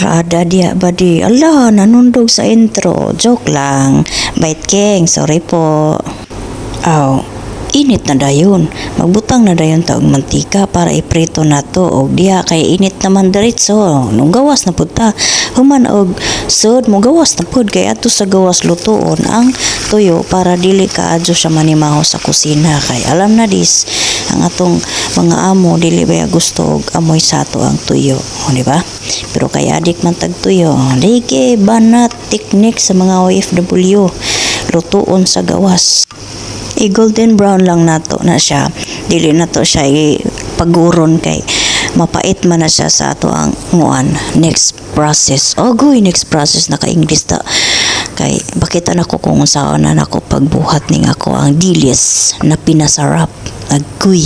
Rada dia badi. Allah, nanundog sa intro. Joke lang. Bait king, sorry po. Aw, init na dayon. Magbutang na dayon taog mantika para iprito na to. Og diha kay init naman diretso. Nung gawas na pud ta. Human og sud mo gawas na pud kay ato sa gawas lutoon ang tuyo para dili ka adyo siya manimaho sa kusina kay alam na dis ang atong mga amo dili ba gusto og amoy sa ato ang tuyo, o, di ba? Pero kay adik man tag tuyo, ligi banat teknik sa mga OFW lutuon sa gawas i-golden brown lang nato na siya. Dili na to siya paguron kay mapait man na siya sa ato ang nguan. Next process. Oh, goy, next process na ka-English ta. Kay bakita na ko kung saan na nako pagbuhat ning ako ang dilis na pinasarap. Agoy.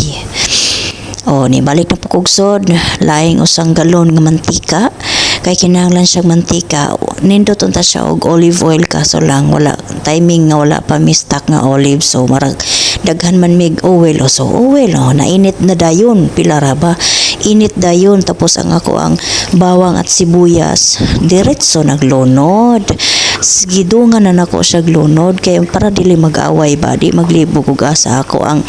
O, ni balik na pukugsod, laing usang galon nga mantika. Kay kinahanglan siyang mantika. Nindot unta siya og olive oil kaso lang wala timing nga wala pa mistak nga olive. So marag daghan man mig oil o so oil o nainit na dayon pila ra ba? Init dayon tapos ang ako ang bawang at sibuyas. Diretso naglunod. Gidungan na nako siya glunod. Kay para dili mag-away ba di maglibog ug asa ako ang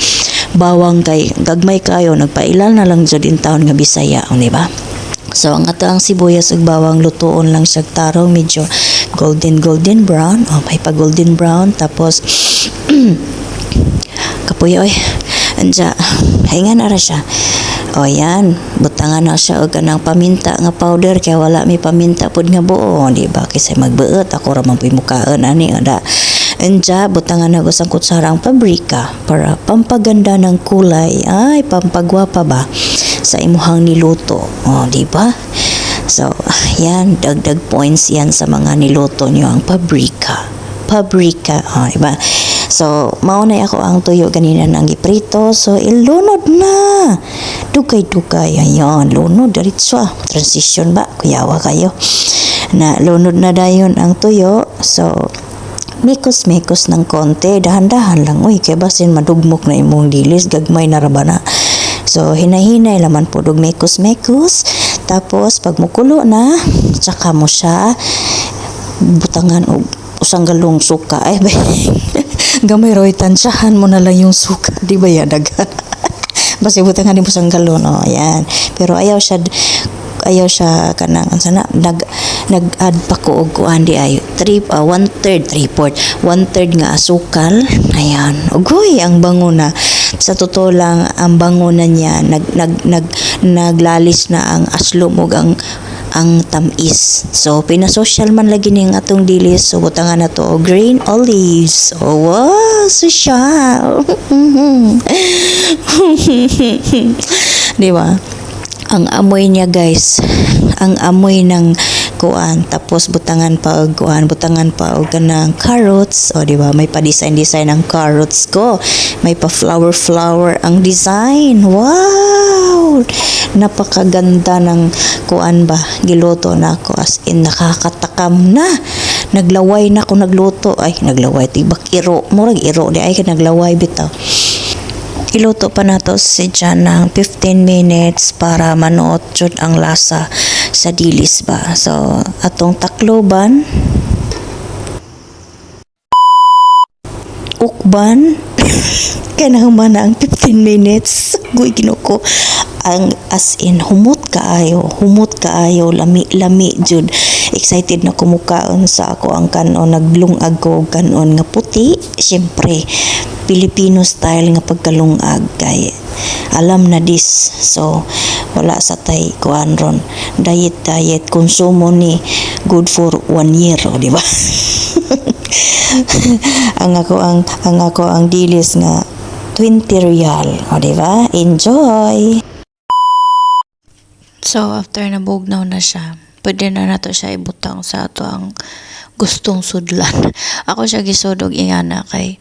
bawang kay gagmay kayo. Nagpailal na lang jud in taon nga Bisaya di ba So, ang ato ang sibuyas ug bawang lutoon lang siya tarong medyo golden golden brown. Oh, may pa golden brown tapos kapuyo oy. Anja, hinga na ra siya. O yan, butangan na siya og kanang paminta nga powder kaya wala mi paminta pud nga buo, di ba? Kasi magbeot ako ra man mukaan ani ada. Anja, butangan na sa kutsarang pabrika para pampaganda ng kulay. Ay, pampagwapa ba? Sa imuhang niluto. O, di ba? So, yan, dagdag points yan sa mga niluto nyo ang pabrika. Pabrika, o, di ba? So, maunay ako ang tuyo ganina ng giprito. So, ilunod na. Dugay-dugay. Ayan, lunod. Diretso ah. Transition ba? Kuyawa kayo. Na, lunod na dayon ang tuyo. So, mikos-mikos ng konti. Dahan-dahan lang. Uy, kaya basin madugmok na imong dilis. Gagmay na rabana. So, hinay-hinay laman po dug mekos-mekos. Tapos, pag mukulo na, tsaka mo siya butangan og usang galong suka. Ay, ba? Gamay roy tansyahan mo na lang yung suka. Di ba yan, dagan? Basta butangan mo sang galon. Oh, yan. Pero ayaw siya ayaw siya kanang ang sana nag nag-add pa ko og kuan di ay 3 uh, one third three fourth one third nga asukal ayan ugoy ang bango na sa totoo lang ang bango na niya nag nag nag naglalis na ang aslom ug ang ang tamis. So, pinasocial man lagi ning atong dilis. So, butangan na to, green olives. Oh, wow, social. Di ba? Ang amoy niya, guys. Ang amoy ng kuan. Tapos butangan pa og kuan. Butangan pa og kanang carrots. O di ba? May pa design design ang carrots ko. May pa flower flower ang design. Wow! Napakaganda ng kuan ba? Giluto na ako. As in nakakatakam na. Naglaway na ako nagluto. Ay naglaway. Tibak iro. Murag iro. Di ay naglaway bitaw iluto pa nato si Jan ng 15 minutes para manuot jud ang lasa sa dilis ba. So, atong takloban. Ukban. Kanahuman na ang 15 minutes. Guy ginuko. Ang as in humot kaayo. Humot kaayo. Lami lami jud. Excited na kumukaon sa ako ang kanon. Naglungag ko kanon nga puti. Syempre Filipino style nga pagkalungag kay alam na dis. So wala sa tay kuan ron. Diet diet. Konsumo ni good for one year o di ba? Ang ako ang ang ako ang dilis nga 20 real o di ba? Enjoy! So, after nabugnaw na siya, pwede na nato siya ibutang sa ato ang gustong sudlan. Ako siya gisudog ingana kay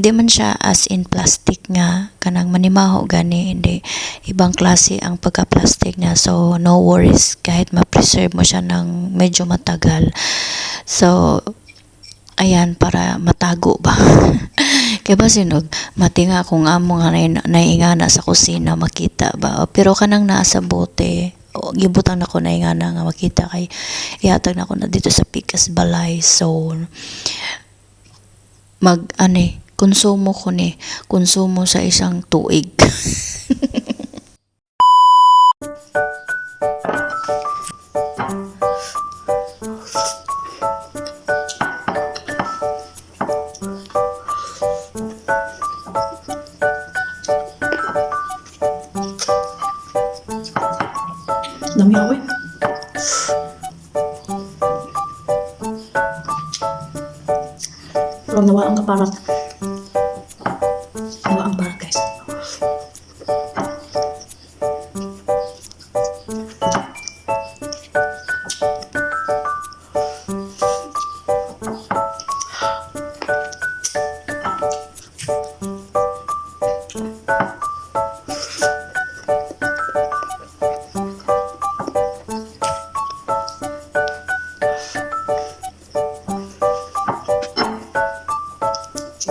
di man siya as in plastic nga kanang manimaho gani hindi ibang klase ang pagka-plastic niya. So no worries kahit ma-preserve mo siya ng medyo matagal. So ayan para matago ba? Kaya ba sinog matinga kung amo nga na, naingana sa kusina makita ba? Pero kanang nasa bote o, gibutang na ko na nga na nga makita kay ihatag na ko na dito sa Pikas Balay so mag ane konsumo ko ni konsumo sa isang tuig Dami ako eh. Nawa ang parat guys.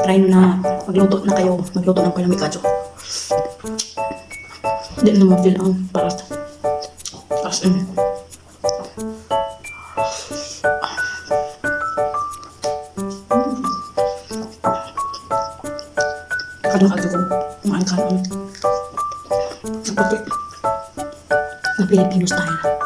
Try nyo na magluto na kayo. Magluto ng kayo mikadyo. Hindi na ma-feel ang parat. As in. Kadang-kadang ko kumain ka. Na Filipino style.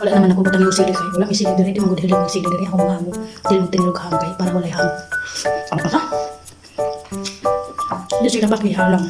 Wala naman ako butang yung sili kayo. Wala may sili diri. Di mo dili yung sili. Ako mga mo. Dili mo tinulog hangkay para wala hang. Ano pa sa? Hindi sila bakihalang.